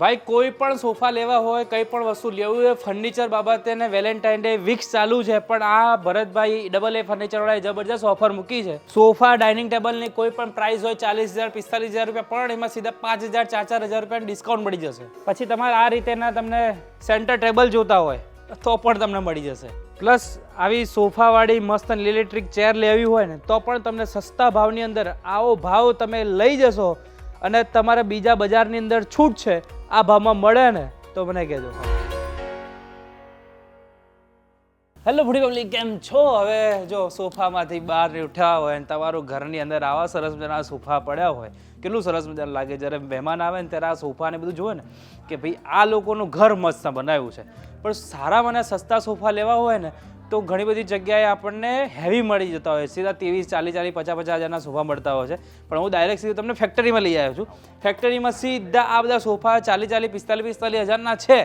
ભાઈ, કોઈ પણ સોફા લેવા હોય, કંઈ પણ વસ્તુ લેવું હોય ફર્નિચર બાબતે ને વેલેન્ટાઇન ડે વીક્સ ચાલુ છે, પણ આ ભરતભાઈ ડબલ એ ફર્નિચરવાળાએ જબરજસ્ત ઓફર મૂકી છે. સોફા ડાઇનિંગ ટેબલની કોઈ પણ પ્રાઇસ હોય, ચાલીસ હજાર, પિસ્તાલીસ હજાર રૂપિયા, પણ એમાં સીધા પાંચ હજાર, ચાર ચાર હજાર રૂપિયા ડિસ્કાઉન્ટ મળી જશે. પછી તમારે આ રીતેના તમને સેન્ટર ટેબલ જોતા હોય, તો પણ તમને મળી જશે. પ્લસ આવી સોફાવાળી મસ્ત ઇલેક્ટ્રિક ચેર લેવી હોય ને, તો પણ તમને સસ્તા ભાવની અંદર આવો ભાવ તમે લઈ જશો અને તમારે બીજા બજારની અંદર છૂટ છે, આ ભાવમાં મળે ને, તો મને કહેજો. હેલો ભૂડી પબ્લિક કેમ છો? હવે જો સોફામાંથી બહાર ઉઠ્યા હોય અને તમારું ઘરની અંદર આવા સરસ મજાના સોફા પડ્યા હોય, કેટલું સરસ મજાનું લાગે? જ્યારે મહેમાન આવે ને ત્યારે આ સોફા ને બધું જુએ ને, કે ભાઈ આ લોકોનું ઘર મસ્ત બનાવ્યું છે. પણ સારા મને સસ્તા સોફા લેવા હોય ને તો ઘણી બધી જગ્યાએ આપણને હેવી મળી જતા હોય સીધા ત્રેવીસ ચાલીસ ચાલીસ પચાસ પચાસ હજારના સોફા મળતા હોય છે. પણ હું ડાયરેક્ટ સીધું તમને ફેક્ટરીમાં લઈ આવ્યો છું. ફેક્ટરીમાં સીધા આ બધા સોફા ચાલીસ ચાલીસ પિસ્તાલીસ પિસ્તાલીસ હજારના છે.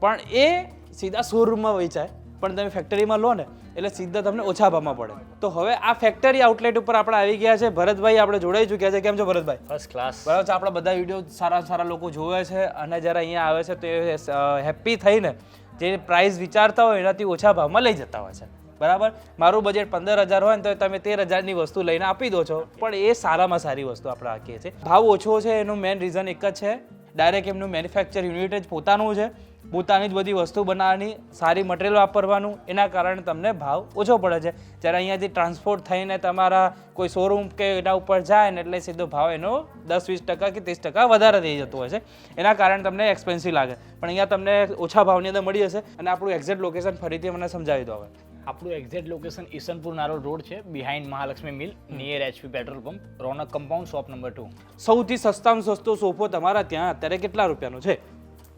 પણ એ સીધા શોરૂમમાં વેચાય. પણ તમે ફેક્ટરીમાં લો ને એટલે સીધા તમને ઓછા ભાવમાં પડે. તો હવે આ ફેક્ટરી આઉટલેટ ઉપર આપણે આવી ગયા છે. ભરતભાઈ આપણે જોડાઈ ચૂક્યા છે. કેમ છો ભરતભાઈ? ફર્સ્ટ ક્લાસ બરાબર છે. આપણા બધા વીડિયો સારા સારા લોકો જોવે છે. અને જ્યારે અહીંયા આવે છે તો એ હેપી થઈને જે પ્રાઇસ વિચારતા હોય એનાથી ઓછા ભાવમાં લઈ જતા હોય છે. બરાબર? મારું બજેટ પંદર હજાર હોય ને તો તમે તેર હજારની વસ્તુ લઈને આપી દો છો. પણ એ સારામાં સારી વસ્તુ આપણે રાખીએ છીએ. ભાવ ઓછો છે એનું મેઇન રીઝન એક જ છે. ડાયરેક્ટ એમનું મેન્યુફેક્ચર યુનિટ જ પોતાનું છે. પોતાની જ બધી વસ્તુ બનાવવાની સારી મટીરિયલ વાપરવાનું એના કારણે તમને ભાવ ઓછો પડે છે. જ્યારે અહીંયાથી ટ્રાન્સપોર્ટ થઈને તમારા કોઈ શોરૂમ કે એના ઉપર જાય ને એટલે સીધો ભાવ એનો દસ વીસ ટકા કે ત્રીસ ટકા વધારે થઈ જતો હોય છે. એના કારણે તમને એક્સપેન્સિવ લાગે. પણ અહીંયા તમને ઓછા ભાવની અંદર મળી જશે અને આપણું એક્ઝેક્ટ લોકેશન ફરીથી મને સમજાવી દો હવે. આપણું exact location Isanpur Narol road છે behind Mahalakshmi mill near HP petrol pump Ronak compound shop number two સૌથી સસ્તામાં સસ્તો સોફો તમારા ત્યાં અત્યારે કેટલા રૂપિયાનો છે?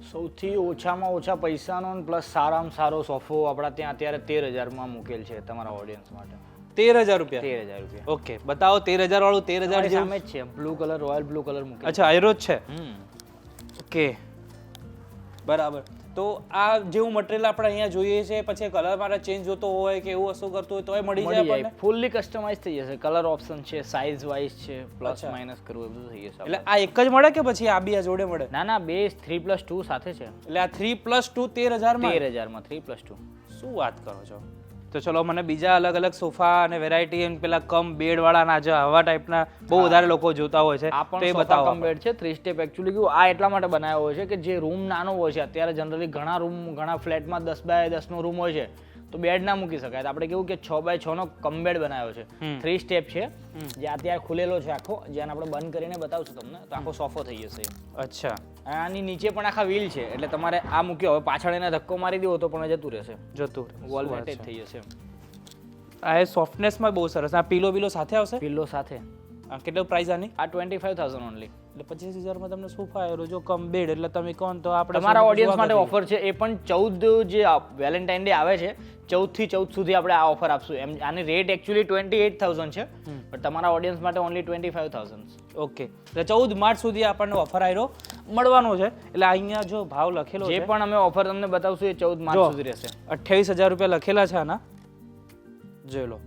સૌથી ઓછામાં ઓછા પૈસાનો પ્લસ સારામાં સારો સોફો આપણા ત્યાં અત્યારે તેર હજારમાં મૂકેલ છે તમારા ઓડિયન્સ માટે. તેર હજાર રૂપિયા? તેર હજાર રૂપિયા. ઓકે બતાવો તેર હજાર વાળું તેર હજાર સામે જ છે blue colour royal blue colour મૂકે અચ્છા આયરો જ છે? હમ. ઓકે. બરાબર. તો આ જેવું મટીરિયલ આપણે અહીંયા જોઈએ છે પછી કલર મારે ચેન્જ જોતો હોય કે એવું વસ્તુ કરતું હોય તોય મળી જાય આપણને? ફૂલ્લી કસ્ટમાઇઝ થઈ જશે. કલર ઓપ્શન છે સાઇઝ વાઇઝ છે પ્લસ માઇનસ કરવું એ બધું થઈ જશે એટલે આ એક જ મળે કે પછી આ બી આ જોડે મળે? ના ના બે થ્રી પ્લસ ટુ સાથે છે. એટલે આ થ્રી પ્લસ ટુ તેર હજારમાં? તેર હજારમાં. થ્રી પ્લસ ટુ શું વાત કરો છો? તો ચલો મને બીજા અલગ અલગ સોફા અને વેરાયટી પેલા કમ બેડ વાળા ના જે આવા ટાઈપના બહુ વધારે લોકો જોતા હોય છે આપણે તો એ બતાવો કમ બેડ છે થ્રી સ્ટેપ એકચ્યુઅલી કેવું આ એટલા માટે બનાવ્યો હોય છે કે જે રૂમ નાનો હોય છે અત્યારે જનરલી ઘણા રૂમ ઘણા ફ્લેટમાં દસ બાય દસ નો રૂમ હોય છે તો બેડ ના મૂકી શકાય. આપણે કેવું કે છ બાય છ નો કમ બેડ બનાવ્યો છે. થ્રી સ્ટેપ છે જે અત્યારે ખુલેલો છે આખો જેને આપણે બંધ કરીને બતાવશું તમને તો આખો સોફો થઈ જશે. અચ્છા. આની નીચે પણ આખા વ્હીલ છે એટલે તમારે આ મૂક્યો હવે પાછળ એને ધક્કો મારી દેવો તો પણ જતું રહેશે. જતું વોલ મેટેજ થઈ જશે આ સોફ્ટનેસમાં બહુ સરસ. આ પીલો બીલો સાથે આવશે? પીલો સાથે. આ કેટલો પ્રાઇસ આની? આ ટ્વેન્ટી ફાઈવ થાઉઝન્ડ ઓનલી એટલે પચીસ હજારમાં તમને સોફા આવ્યો જો કમ બેડ એટલે તમે કહો તો આપણે તમારા ઓડિયન્સ માટે ઓફર છે એ પણ ચૌદ જે વેલેન્ટાઇન ડે આવે છે ચૌદથી ચૌદ સુધી આપણે આ ઓફર આપશું. એમ આની rate actually twenty eight thousand છે પણ તમારા ઓડિયન્સ માટે only twenty five thousand okay એટલે ચૌદ માર્ચ સુધી આપણને ઓફર આવ્યો મળવાનો છે. એટલે અહીંયા જો ભાવ લખેલો જે પણ અમે ઓફર તમને બતાવશું એ ચૌદ માર્ચ સુધી રહેશે. અઠ્યાવીસ હજાર રૂપિયા લખેલા છે આના. જોઈ લો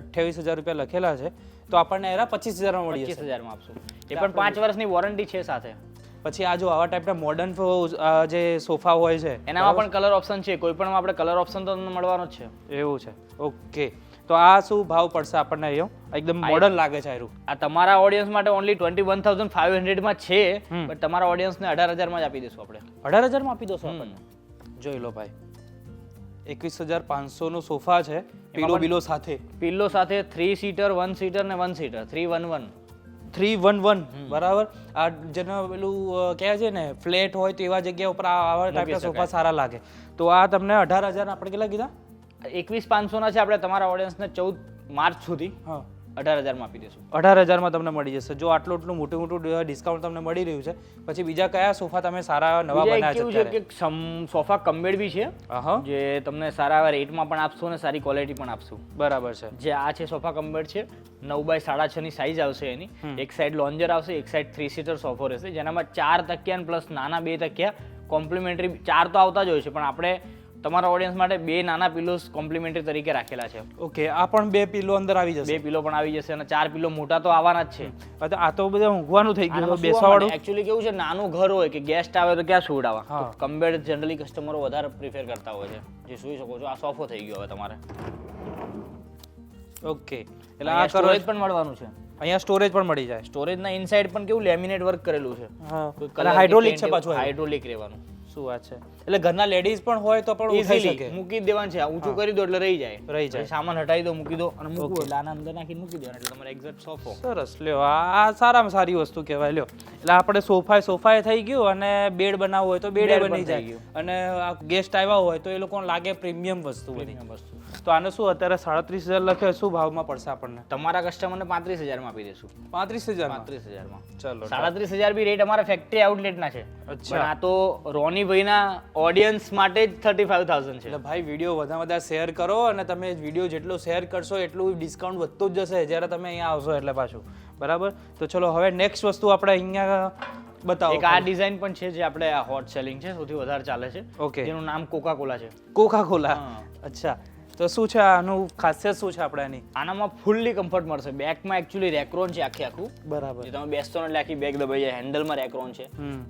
અઠ્યાવીસ હજાર રૂપિયા લખેલા છે. તો આપણને એના પચીસ હજારમાં મળી પચીસ હજારમાં આપશું. એ પણ પાંચ વર્ષની વોરંટી છે સાથે. પછી આ જો આવા ટાઈપના મોડર્ન જે સોફા હોય છે એનામાં પણ કલર ઓપ્શન છે. કોઈ પણ આપણે કલર ઓપ્શન તો મળવાનો જ છે. એવું છે. ઓકે તો આ શું ભાવ પડશે આપણને અહીંયા એકદમ મોડર્ન લાગે છે આયરું આ તમારા ઓડિયન્સ માટે only twenty one thousand five હંડ્રેડમાં છે પણ તમારા ઓડિયન્સને અઢાર હજારમાં જ આપી દઈશું આપણે. અઢાર હજારમાં આપી દઈશું આપણને? જોઈ લો ભાઈ. એકવીસ હજાર પાંચસોનો સોફા છે પીલો બીલો સાથે. પીલો સાથે થ્રી સીટર વન સીટર ને one seater three one one three one one બરાબર? આ જેને પેલું કહે છે ને ફ્લેટ હોય તેવા જગ્યા ઉપર આવા ટાઈપના સોફા સારા લાગે. તો આ તમને અઢાર હજાર આપણે કેટલા કીધા? એકવીસ પાંચસોના છે આપણે તમારા ઓડિયન્સને ચૌદ માર્ચ સુધી હા. અઢાર હજારમાં આપી દઈશું. અઢાર હજારમાં તમને મળી જશે. જો આટલું આટલું મોટું મોટું ડિસ્કાઉન્ટ તમને મળી રહ્યું છે પછી બીજા કયા સોફા તમે સારા નવા બનાવ્યા છે છે કે સમ- સોફા કમ્બેડ બી છે જે તમને સારા રેટમાં પણ આપશું અને સારી ક્વોલિટી પણ આપશું. બરાબર છે. જે આ છે સોફા કમ્બેડ છે નવ બાય સાડા છ ની સાઈઝ આવશે એની. એક સાઈડ લોન્જર આવશે એક સાઈડ થ્રી સીટર સોફો રહેશે. જેનામાં ચાર તકિયા પ્લસ નાના બે તકિયા કોમ્પ્લિમેન્ટરી ચાર તો આવતા જ હોય છે પણ આપણે તમારા ઓડિયન્સ માટે બે નાના પિલોસ કોમ્પ્લિમેન્ટરી તરીકે રાખેલા છે. ઓકે આ પણ બે પિલો અંદર આવી જશે. બે પિલો પણ આવી જશે અને ચાર પિલો મોટા તો આવવાના જ છે. આ તો- બધા ઊંઘવાનું થઈ ગયું બેસવા એકચ્યુઅલી કેવું છે નાનું ઘર હોય કે ગેસ્ટ આવે તો ક્યાં સુવડાવવા. કમ્બેડ જનરલી કસ્ટમરો વધારે પ્રિફર કરતા હોય છે. જે સુઈ શકો છો આ સોફો થઈ ગયો હવે તમારે. ઓકે એટલે આ સ્ટોરેજ પણ મળવાનું છે. અહીંયા સ્ટોરેજ પણ મળી જાય. સ્ટોરેજના ઇનસાઇડ પણ કેવું લેમિનેટ વર્ક કરેલું છે. હાઇડ્રોલિક છે પાછું હાઇડ્રોલિક રહેવાનું. શું વાત છે? એટલે ઘરના લેડીઝ પણ હોય તો પણ ઉઠાઈ શકે. મૂકી દેવાનું છે. ઊંચું કરી દો એટલે રહી જાય. રહી જાય. સામાન હટાવી દો મૂકી દો અને મૂકો એટલે આના અંદર નાખી મૂકી દેવાનું. એટલે તમારે એક્ઝેક્ટ સોફો સરસ. લ્યો આ સારામાં સારી વસ્તુ કહેવાય. લ્યો. એટલે આપણે સોફાએ સોફાએ થઈ ગયું અને બેડ બનાવવું હોય તો બેડે બની જાય. અને ગેસ્ટ આવ્યા હોય તો એ લોકોને લાગે પ્રીમિયમ વસ્તુ બની વસ્તુ. તો આને શું અત્યારે સાડત્રીસ હજાર લખે શું ભાવમાં પડશે આપણને? તમારા કસ્ટમરને પાંત્રીસ હજારમાં આપી દેશું પાંત્રીસ હજાર પાંત્રીસ હજારમાં. ચલો સાડત્રીસ હજાર બી રેટ અમારા ફેક્ટરી આઉટલેટના છે. અચ્છા. આ તો રોનીભાઈના ઓડિયન્સ માટે જ થર્ટી ફાઈવ થાઉઝન્ડ છે. એટલે ભાઈ વીડિયો વધારે વધારે શેર કરો અને તમે વીડિયો જેટલો શેર કરશો એટલું ડિસ્કાઉન્ટ વધતું જ જશે. જ્યારે તમે અહીંયા આવશો એટલે પાછું. બરાબર? તો ચલો હવે નેક્સ્ટ વસ્તુ આપણે અહીંયા બતાવો એક આ ડિઝાઇન પણ છે જે આપણે આ હોટ સેલિંગ છે સૌથી વધારે ચાલે છે. ઓકે જેનું નામ કોકા કોલા છે. કોકા કોલા અચ્છા. તો શું છે આનું ખાસિયત શું છે આપણે એની આનામાં ફૂલ્લી કમ્ફર્ટ મળશે. બેકમાં એકચ્યુઅલી રેક્રોન છે આખે આખું. બરાબર. તમે બેસતો ને એટલે આખી બેગ દબાઈ જાય. હેન્ડલમાં રેક્રોન છે.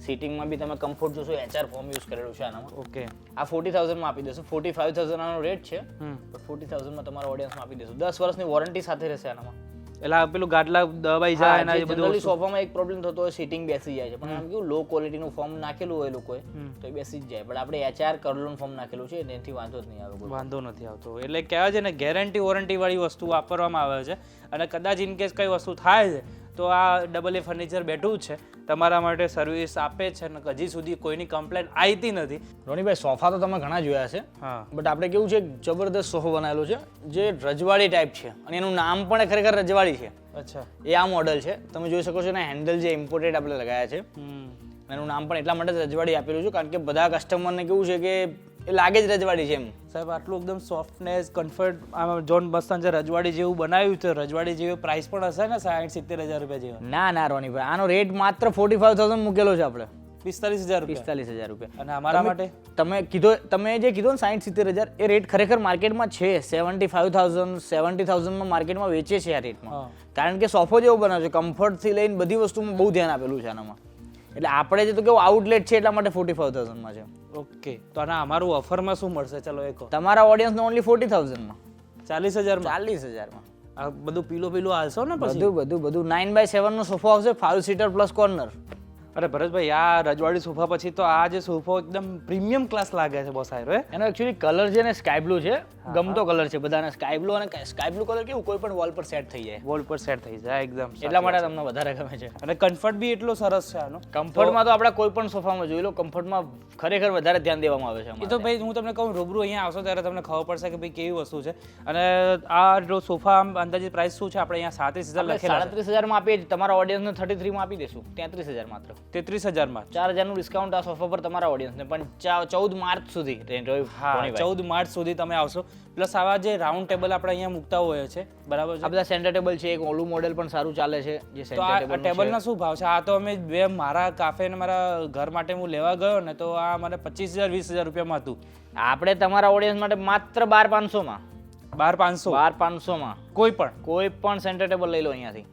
સીટિંગમાં બી તમે કમ્ફર્ટ જોશો એચઆર ફોર્મ યુઝ કરેલું છે આનામાં. ઓકે. આ ફોર્ટી થાઉઝન્ડમાં આપી દેશું. ફોર્ટી ફાઈવ થાઉઝન્ડ આનો રેટ છે ફોર્ટી થાઉઝન્ડમાં તમારા ઓડિયન્સમાં આપી દેશું. દસ વર્ષની વોરંટી સાથે રહેશે આનામાં. એટલે પેલું ગાડલા દબાઈ જાય એના બધું સોફામાં એક પ્રોબ્લેમ થતો હોય સીટિંગ બેસી જાય છે. પણ આમ કેવું લો ક્વોલિટીનું ફોર્મ નાખેલું હોય લોકોએ. તો એ બેસી જ જાય. પણ આપણે એચઆર કરલોન ફોર્મ નાખેલું છે એનાથી વાંધો જ નહીં આવે વાંધો નથી આવતો. એટલે કહેવાય છે ને ગેરંટી વોરંટી વાળી વસ્તુ વાપરવામાં આવે છે. અને કદાચ ઇન કેસ કઈ વસ્તુ થાય છે તો આ ડબલ એ ફર્નિચર બેઠું છે. તમારા માટે સર્વિસ આપે છે અને હજી સુધી કોઈની કમ્પ્લેન આવતી નથી. રોનીભાઈ સોફા તો તમે ઘણા જોયા છે. હા. બટ આપણે કેવું છે જબરદસ્ત સોફો બનાવેલો છે જે રજવાડી ટાઈપ છે. અને એનું નામ પણ ખરેખર રજવાડી છે. અચ્છા. એ આ મોડલ છે. તમે જોઈ શકો છો ને હેન્ડલ જે ઇમ્પોર્ટેડ આપણે લગાયા છે. એનું નામ પણ એટલા માટે રજવાડી આપેલું છે કારણ કે બધા કસ્ટમરને કેવું છે કે એ લાગે જ રજવાડી છે એમ સાહેબ આટલું એકદમ સોફ્ટનેસ કમ્ફર્ટ આમાં જોન બસ્તાન જે રજવાડી જેવું બનાવ્યું છે રજવાડી જેવી પ્રાઇસ પણ હશે ને સાઠ સિત્તેર હજાર રૂપિયા જેવા. ના ના રોનીભાઈ આનો રેટ માત્ર ફોર્ટી ફાઈવ થાઉઝન્ડ મૂકેલો છે આપણે. પિસ્તાલીસ હજાર પિસ્તાલીસ હજાર રૂપિયા. અને અમારા માટે? તમે કીધો તમે જે કીધો ને સાઠ સિત્તેર હજાર એ રેટ ખરેખર માર્કેટમાં છે. સેવન્ટી ફાઈવ થાઉઝન્ડ સેવન્ટી થાઉઝન્ડમાં માર્કેટમાં વેચે છે આ રેટમાં કારણ કે સોફો જેવો બનાવ્યો છે. કમ્ફર્ટથી લઈને બધી વસ્તુમાં બહુ ધ્યાન આપેલું છે આનામાં. એટલે આપણે જે તો કેવું આઉટલેટ છે એટલા માટે ફોર્ટી ફાઈવ થાઉઝન્ડમાં છે. ઓકે તો આના અમારું ઓફરમાં શું મળશે? ચલો એક તમારા ઓડિયન્સને ઓનલી ફોર્ટી થાઉઝન્ડમાં ચાલીસ હજારમાં? ચાલીસ હજારમાં. આ બધું પીલો પીલો આવશે ને પછી? બધું બધું બધું. નાઇન બાય સેવનનો સોફો આવશે ફાઇવ સીટર પ્લસ કોર્નર અરે ભરતભાઈ આ રજવાડી સોફા પછી તો આ જે સોફો એકદમ પ્રીમિયમ ક્લાસ લાગે છે બહુ સારો એનો એકચ્યુઅલી કલર છે ને સ્કાય બ્લુ છે. ગમતો કલર છે બધાને. સ્કાય બ્લુ અને સ્કાય બ્લુ કલર કેવું? કોઈ પણ વોલ પર સેટ થઈ જાય. વોલ પર સેટ થઈ જાય એકદમ એટલા માટે તમને વધારે ગમે છે. અને કમ્ફર્ટ બી એટલો સરસ છે આનો. કમ્ફર્ટમાં તો આપણે કોઈ પણ સોફામાં જોઈ લો કમ્ફર્ટમાં ખરેખર વધારે ધ્યાન દેવામાં આવે છે એ તો ભાઈ હું તમને કહું રૂબરૂ અહીંયા આવશો ત્યારે તમને ખબર પડશે કે ભાઈ કેવી વસ્તુ છે. અને આ જો સોફા અંદાજિત પ્રાઇસ શું છે? આપણે અહીંયા સાત્રીસ હજાર સાડત્રીસ હજારમાં આપીએ તમારા ઓડિયન્સને થર્ટી થ્રીમાં આપી દઈશું તેત્રીસ હજાર માત્ર. તેત્રીસ હજારમાં ચાર હજારનું ડિસ્કાઉન્ટ આ સોફા પર તમારા ઓડિયન્સને પણ ચૌદ માર્ચ સુધી હા ચૌદ માર્ચ સુધી તમે આવશો. પ્લસ આવા જે રાઉન્ડ ટેબલ આપણે અહીંયા મૂકતા હોઈએ છે બરાબર આ બધા સેન્ટર ટેબલ છે એક ઓલું મોડેલ પણ સારું ચાલે છે જે તો આ ટેબલ ટેબલના શું ભાવ છે? આ તો અમે બે મારા કાફે ને મારા ઘર માટે હું લેવા ગયો ને તો આ મને પચીસ હજાર વીસ હજાર રૂપિયામાં હતું. આપણે તમારા ઓડિયન્સ માટે માત્ર બાર પાંચસોમાં. બાર પાંચસો? બાર પાંચસોમાં. કોઈ પણ? કોઈ પણ સેન્ટર ટેબલ લઈ લો અહીંયાથી.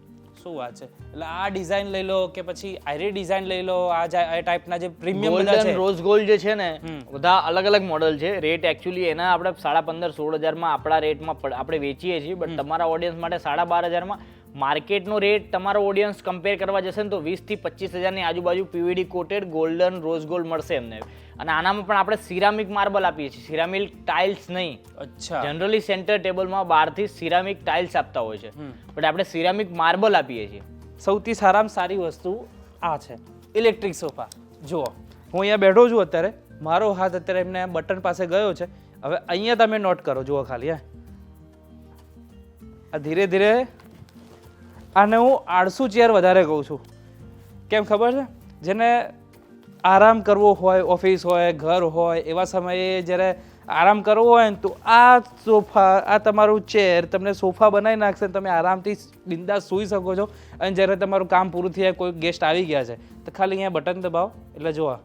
શું વાત છે? એટલે આ ડિઝાઇન લઈ લો કે પછી આયરી ડિઝાઇન લઈ લો આ જા- ટાઈપના જે પ્રીમિયમ બધા છે. રોઝ ગોલ્ડ જે છે ને બધા અલગ અલગ મોડલ છે. રેટ એકચ્યુઅલી એના આપણે સાડા પંદર સોળ હજારમાં આપણા રેટમાં આપણે વેચીએ છીએ બટ તમારા ઓડિયન્સ માટે સાડા બાર હજારમાં માર્કેટનો રેટ તમારો ઓડિયન્સ કમ્પેર કરવા જશે ને તો વીસથી પચીસ હજારની આજુબાજુ PVD coated golden rose gold મળશે એમને. અને આનામાં પણ આપણે સિરામિક માર્બલ આપીએ છીએ. સિરામિક ટાઇલ્સ નહીં. અચ્છા. જનરલી સેન્ટર ટેબલમાં બહારથી સિરામિક ટાઇલ્સ આપતા હોય છે. બટ આપણે સિરામિક માર્બલ આપીએ છીએ. સૌથી સારામાં સારી વસ્તુ આ છે. ઇલેક્ટ્રિક સોફા જુઓ. હું અહીંયા બેઠો છું અત્યારે. મારો હાથ અત્યારે એમને બટન પાસે ગયો છે. હવે અહીંયા તમે નોટ કરો. જુઓ ખાલી હે. આ ધીરે ધીરે આને હું આળસુ ચેર વધારે કહું છું. કેમ ખબર છે? જેને આરામ કરવો હોય, ઓફિસ હોય, ઘર હોય, એવા સમયે જ્યારે આરામ કરવો હોય ને તો આ સોફા, આ તમારું ચેર તમને સોફા બનાવી નાખશે ને તમે આરામથી બિંદાસ સૂઈ શકો છો. અને જ્યારે તમારું કામ પૂરું થઈ જાય કોઈ ગેસ્ટ આવી ગયા છે, તો ખાલી અહીંયા બટન દબાવો. એટલે જુઓ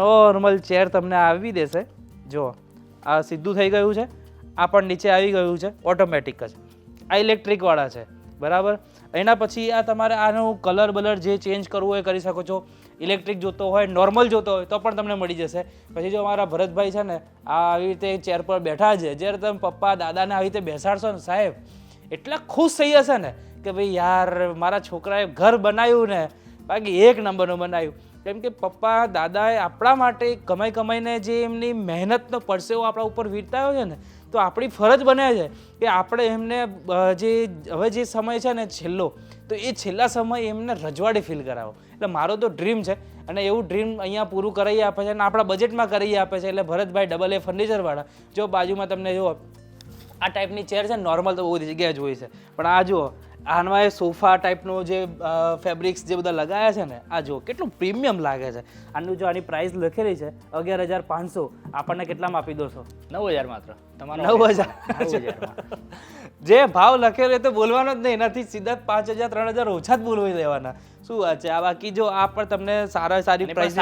નોર્મલ ચેર તમને આવી દેશે. જુઓ, આ સીધું થઈ ગયું છે. આ પણ નીચે આવી ગયું છે ઓટોમેટિક જ. આ ઇલેક્ટ્રિકવાળા છે, બરાબર? એના પછી આ તમારે આનું કલર બલર જે ચેન્જ કરવું હોય કરી શકો છો. ઇલેક્ટ્રિક જોતો હોય, નોર્મલ જોતો હોય, તો પણ તમને મળી જશે. પછી જો મારા ભરતભાઈ છે ને, આ આવી રીતે ચેર પર બેઠા છે, જ્યારે તમે પપ્પા, દાદાને આવી રીતે બેસાડશો ને સાહેબ, એટલા ખુશ થઈ જશે ને કે ભાઈ યાર, મારા છોકરાએ ઘર બનાવ્યું ને, બાકી એક નંબરનું બનાવ્યું. કેમ કે પપ્પા, દાદાએ આપણા માટે કમાઈ કમાઈને જે એમની મહેનતનો પરસેવો આપણા ઉપર વીરતાયો છે ને તો આપણી ફરજ બને છે કે આપણે એમને જે, હવે જે સમય છે ને છેલ્લો, તો એ છેલ્લા સમય એમને રજવાડે ફીલ કરાવો. એટલે મારો તો ડ્રીમ છે અને એવું ડ્રીમ અહીંયા પૂરું કરાવી આપે છે અને આપણા બજેટમાં કરી આપે છે. એટલે ભરતભાઈ ડબલ એ ફર્નિચરવાળા જો બાજુમાં તમને જુઓ, આ ટાઈપની ચેર છે નોર્મલ તો બધી જગ્યાએ જોઈ છે. પણ આ જુઓ આનમાં એ સોફા ટાઈપનો જે ફેબ્રિક્સ જે બધા લગાયા છે ને આ જુઓ કેટલું પ્રીમિયમ લાગે છે. આનું જો આની પ્રાઇસ લખેલી છે અગિયાર હજાર પાંચસો આપણને કેટલામાં આપી દોશો નવ હજાર માત્ર. તમારો નવ હજાર. જે ભાવ લખેલો એ તો બોલવાનો જ નહીં એનાથી સીધા જ પાંચ હજાર ત્રણ હજાર ઓછા જ બોલવી દેવાના શું વાત છે? આ બાકી જો આ પણ તમને સારા સારી પ્રાઇસ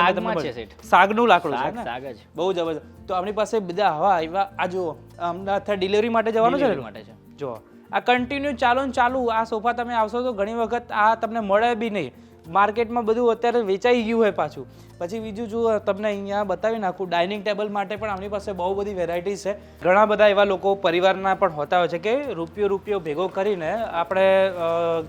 સાગનું લાકડું છે શાક જ. બહુ જબરજસ્ત તો આપણી પાસે બધા હવા એવા આ જુઓ અમદાવાદ ડિલિવરી માટે જવાનું છે માટે છે. જો આ કન્ટિન્યુ ચાલુ ને ચાલુ. આ સોફા તમે આવશો તો ઘણી વખત આ તમને મળે બી નહીં. માર્કેટમાં બધું અત્યારે વેચાઈ ગયું હોય પાછું. પછી બીજું જો તમને અહીંયા બતાવી નાખું ડાઇનિંગ ટેબલ માટે પણ આપણી પાસે બહુ બધી વેરાયટી છે. ઘણા બધા એવા લોકો પરિવારના પણ હોતા હોય છે કે રૂપિયો રૂપિયો ભેગો કરીને આપણે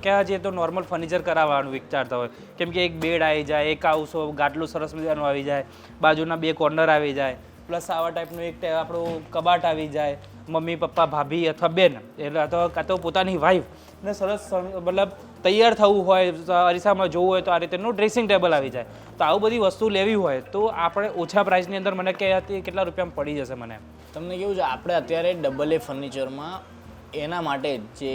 ક્યાં જઈએ તો નોર્મલ ફર્નિચર કરાવવાનું વિચારતા હોય. કેમ કે એક બેડ આવી જાય, એક આવશો ગાટલું સરસ મજાનું આવી જાય. બાજુના બે કોર્નર આવી જાય. પ્લસ આવા ટાઈપનું એક આપણું કબાટ આવી જાય. મમ્મી, પપ્પા, ભાભી અથવા બેન, એટલે અથવા કાં તો પોતાની વાઈફ ને સરસ મતલબ તૈયાર થવું હોય અરીસામાં જોવું હોય તો આ રીતેનું ડ્રેસિંગ ટેબલ આવી જાય. તો આવું બધી વસ્તુ લેવી હોય તો આપણે ઓછા પ્રાઇસની અંદર મને કે કેટલા રૂપિયામાં પડી જશે મને. તમને કેવું છે? આપણે અત્યારે ડબલ એ ફર્નિચરમાં એના માટે જે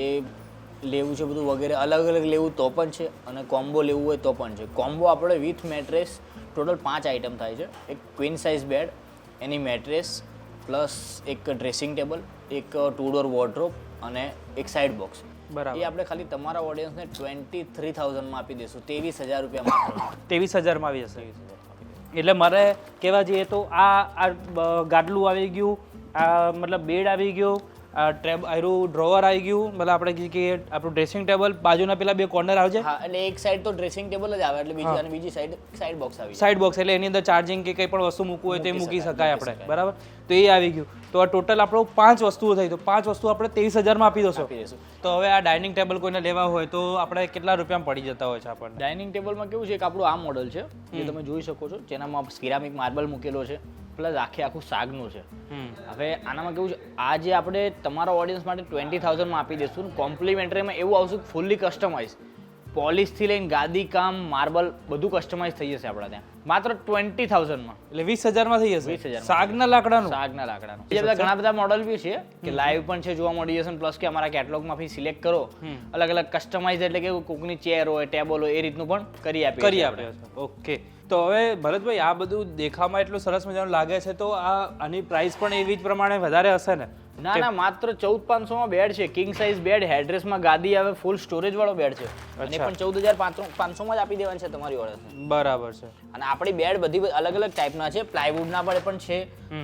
લેવું છે બધું વગેરે, અલગ અલગ લેવું તો પણ છે અને કોમ્બો લેવું હોય તો પણ છે. કોમ્બો આપણે વિથ મેટ્રેસ ટોટલ પાંચ આઇટમ થાય છે. એક ક્વીન સાઇઝ બેડ એની મેટ્રેસ પ્લસ એક ડ્રેસિંગ ટેબલ એક ટુ ડોર વોર્ડરોબ અને એક સાઇડ બોક્સ બરાબર. એ આપણે ખાલી તમારા ઓડિયન્સને ટ્વેન્ટી થ્રી થાઉઝન્ડમાં આપી દઈશું. ત્રેવીસ હજાર રૂપિયા માત્ર. ત્રેવીસ હજારમાં આવી જશે. એટલે મારે કહેવા જઈએ તો આ આ ગાડલું આવી ગયું આ મતલબ બેડ આવી ગયું ટ્રેબ આયરું ડ્રોવર આવી ગયું. મતલબ આપણે કહીએ કે આપણું ડ્રેસિંગ ટેબલ બાજુના પેલા બે કોર્નર આવશે હા એટલે એક સાઈડ તો ડ્રેસિંગ ટેબલ જ આવે એટલે બીજી અને બીજી સાઈડ સાઈડ બોક્સ આવી સાઈડ બોક્સ એટલે એની અંદર ચાર્જિંગ કે કંઈ પણ વસ્તુ મૂકવું હોય તે મૂકી શકાય આપણે. બરાબર? તો એ આવી ગયું. તો આ ટોટલ આપણો પાંચ વસ્તુઓ થઈ. તો પાંચ વસ્તુ આપણે ત્રેવીસ હજારમાં આપી દોશો તો હવે આ ડાઇનિંગ ટેબલ કોઈને લેવા હોય તો આપણે કેટલા રૂપિયામાં પડી જતા હોય છે આપણને? ડાઇનિંગ ટેબલમાં કેવું છે કે આપણું આ મોડલ છે જે તમે જોઈ શકો છો. જેનામાં સિરામિક માર્બલ મૂકેલો છે. પ્લસ આખે આખું શાકનું છે. હવે આનામાં કેવું છે આ જે આપણે તમારા ઓડિયન્સ માટે ટ્વેન્ટી થાઉઝન્ડમાં આપી દઈશું કોમ્પ્લિમેન્ટરીમાં એવું આવશે ફૂલ્લી કસ્ટમાઇઝ પોલિશથી લઈને ગાદી કામ માર્બલ બધું કસ્ટમાઇઝ થઈ જશે આપણા ત્યાં. માત્ર ટ્વેન્ટી થાઉઝન્ડમાં એટલે વીસ હજારમાં થઈ જશે? વીસ હજાર સાગના લાકડાનું? સાગના લાકડાનું. બીજા બધા ઘણા બધા મોડલ બી છે કે લાઈવ પણ છે જોવા મળી જશે પ્લસ કે અમારા કેટલોગમાંથી સિલેક્ટ કરો. અલગ અલગ કસ્ટમાઇઝ એટલે કે કોકની ચેર હોય ટેબલ હોય એ રીતનું પણ કરી આપીએ કરી આપણે. ઓકે તો હવે ભરતભાઈ આ બધું દેખામાં એટલું સરસ મજાનું લાગે છે તો આ આની પ્રાઇસ પણ એવી જ પ્રમાણે વધારે હશે ને? ના ના માત્ર ચૌદ પાંચસો માં બેડ છે. કિંગ સાઇઝ બેડ હેડ્રેસમાં ગાદી આવે ફૂલ સ્ટોરેજ વાળો બેડ છે. અને પણ ચૌદ હજાર પાંચસો માં જ આપી દેવાનું છે તમારી ઓર્ડર બરાબર છે. અને આપણી બેડ બધી અલગ અલગ ટાઈપના છે. પ્લાયવુડ ના પણ છે.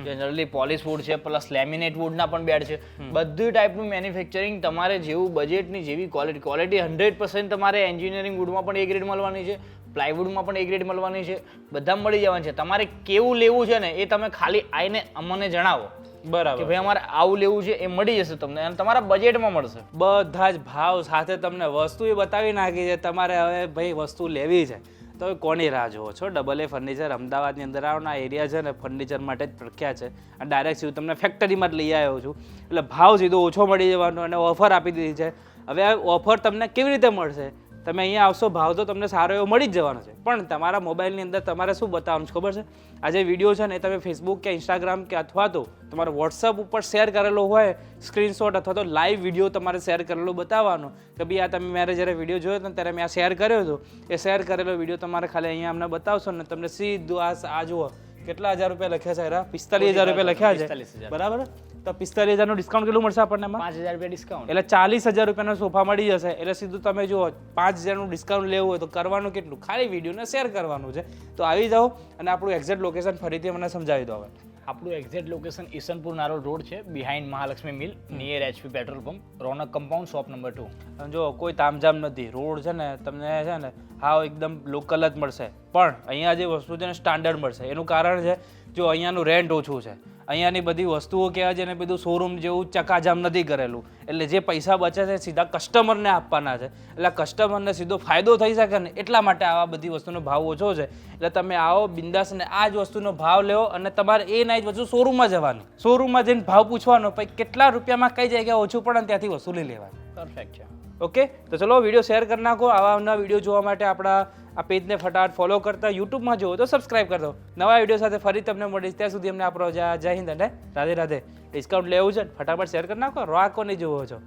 જનરલી પોલિશ વુડ છે પ્લસ લેમિનેટ વુડના પણ બેડ છે. બધી ટાઈપનું મેન્યુફેક્ચરિંગ તમારે જેવું બજેટની જેવી ક્વોલિટી ક્વોલિટી હંડ્રેડ પર્સન્ટ તમારે એન્જિનિયરિંગ વુડમાં પણ એ ગ્રેડ મળવાની છે. પ્લાયવુડમાં પણ એ ગ્રેડ મળવાની છે. બધા મળી જવાની છે. તમારે કેવું લેવું છે ને એ તમે ખાલી આવીને અમને જણાવો. કે બરાબર ભાઈ અમારે આવું લેવું છે એ મળી જશે તમને અને તમારા બજેટમાં મળશે. બધા જ ભાવ સાથે તમને વસ્તુ એ બતાવી નાખી છે તમારે હવે ભાઈ વસ્તુ લેવી છે. તો કોની રાહ જુઓ છો? ડબલ એ ફર્નિચર અમદાવાદની અંદર આવના એરિયા છે ને ફર્નિચર માટે જ પ્રખ્યાત છે. અને ડાયરેક્ટ સીધું તમને ફેક્ટરીમાં જ લઈ આવ્યો છું. એટલે ભાવ સીધો ઓછો મળી જવાનો અને ઓફર આપી દીધી છે. હવે આ ઓફર તમને કેવી રીતે મળશે? તમે અહીંયા આવશો ભાવ તો તમને સારો એવો મળી જ જવાનો છે. પણ તમારા મોબાઈલની અંદર તમારે શું બતાવવાનું છે ખબર છે? આ જે વીડિયો છે ને એ તમે ફેસબુક કે ઇન્સ્ટાગ્રામ કે અથવા તો તમારો વોટ્સઅપ ઉપર શેર કરેલો હોય સ્ક્રીનશોટ અથવા તો લાઈવ વીડિયો તમારે શેર કરેલો બતાવવાનો કે ભાઈ આ તમે મારે જ્યારે વીડિયો જોયો હતો ને ત્યારે મેં આ શેર કર્યો હતો. એ શેર કરેલો વીડિયો તમારે ખાલી અહીંયા અમને બતાવશો ને તમને સીધું આ આ જુઓ. કેટલા હજાર રૂપિયા લખ્યા છે પિસ્તાલીસ હજાર રૂપિયા લખ્યા છે. 45,000. બરાબર? તો પિસ્તાલીસ હજારનું ડિસ્કાઉન્ટ કેટલું મળશે આપણને પાંચ હજાર રૂપિયા ડિસ્કાઉન્ટ એટલે ચાલીસ હજાર રૂપિયાનો સોફા મળી જશે. એટલે સીધું તમે જુઓ પાંચ હજારનું ડિસ્કાઉન્ટ લેવું હોય તો કરવાનું કેટલું? ખાલી વિડીયોને શેર કરવાનું છે. તો આવી જાઓ અને આપણું એક્ઝેક્ટ લોકેશન ફરીથી મને સમજાવી દો હવે. આપણું exact location Isanpur Narol road છે behind Mahalakshmi mill near HP petrol pump Ronak compound shop number two જો કોઈ તામઝામ નથી. રોડ છે ને તમને છે ને હા એકદમ લોકલ જ મળશે. પણ અહીંયા જે વસ્તુ છે ને સ્ટાન્ડર્ડ મળશે. એનું કારણ છે જો અહીંયાનું રેન્ટ ઓછું છે. અહીંયાની બધી વસ્તુઓ કહેવાય છે ને બધું શોરૂમ જેવું ચકાજામ નથી કરેલું. એટલે જે પૈસા બચે છે સીધા કસ્ટમરને આપવાના છે. એટલે કસ્ટમરને સીધો ફાયદો થઈ શકે ને એટલા માટે આવા બધી વસ્તુનો ભાવ ઓછો છે. એટલે તમે આવો બિંદાસ ને આ જ વસ્તુનો ભાવ લેવો અને તમારે એ ના જ વસ્તુ શોરૂમમાં જવાનું. શોરૂમમાં જઈને ભાવ પૂછવાનો પછી કેટલા રૂપિયામાં કઈ જગ્યાએ ઓછું પડે ત્યાંથી વસૂલી લેવાની. પરફેક્ટ છે. ઓકે તો ચલો વીડિયો શેર કરી નાખો. આવા નવા વીડિયો જોવા માટે આપણા આ પેજને ફટાફટ ફોલો કરતા યુટ્યુબમાં જુઓ તો સબસ્ક્રાઇબ કરી દો. નવા વીડિયો સાથે ફરી તમને મળીશ. ત્યાં સુધી અમને આપણો જય હિન્દ અને રાધે રાધે. ડિસ્કાઉન્ટ લેવું છે ફટાફટ શેર કરી નાખો. રોકો નહીં જોવો છો?